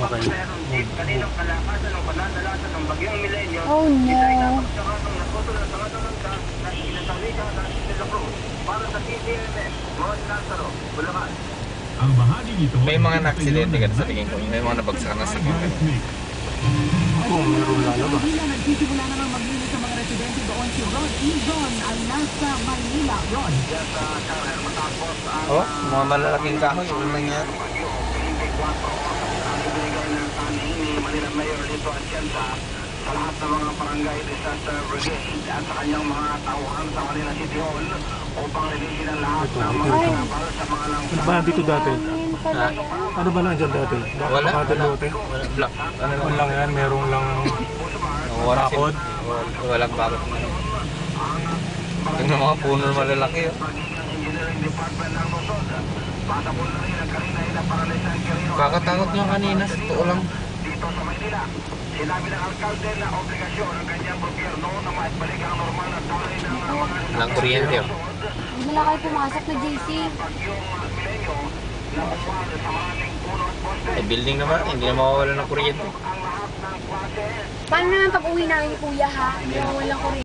Okay. Oh, no. Ang May mga na-aksidente ka sa tingin ko. May mga nabagsakan na sa Mix. Kung meron lalabas. Manila nagsisimula na ng maglinis sa mga residente doon si Rod Izon ay nasa Manila. Matapos ang Oh, mga malalaking kahoy. Ano nangyari? bagyo. Hindi 4 oras ang ibinigay ng taning ni Manila Lito Atienza sa lahat ng mga barangay disaster brigade at sa kanyang mga tauhan sa Manila City Hall upang linisin ang lahat Ito, ng mga kapal sa mga lang Ano ba dito dati? Ano ba lang dyan dati? Baka Wala. Wala. lote. Wala. Black. Ano lang? lang yan? Merong lang Wala. Bakod? Wala- Walang bakod. Yung mga puno malalaki. Oh. ang Quirino. Kakatakot nga kanina. Sa totoo lang. Dito sa Maynila. Sinabi ng alkalde na obligasyon ng kanyang gobyerno na maibalik ang normal na daloy ng mga Walang kuryente. Oh. Na kayo pumasok na JC. Eh, building naman. Hindi na mawawala ng kuryente. Paano naman pag uwi namin ni Kuya ha? Hindi na walang kuryente.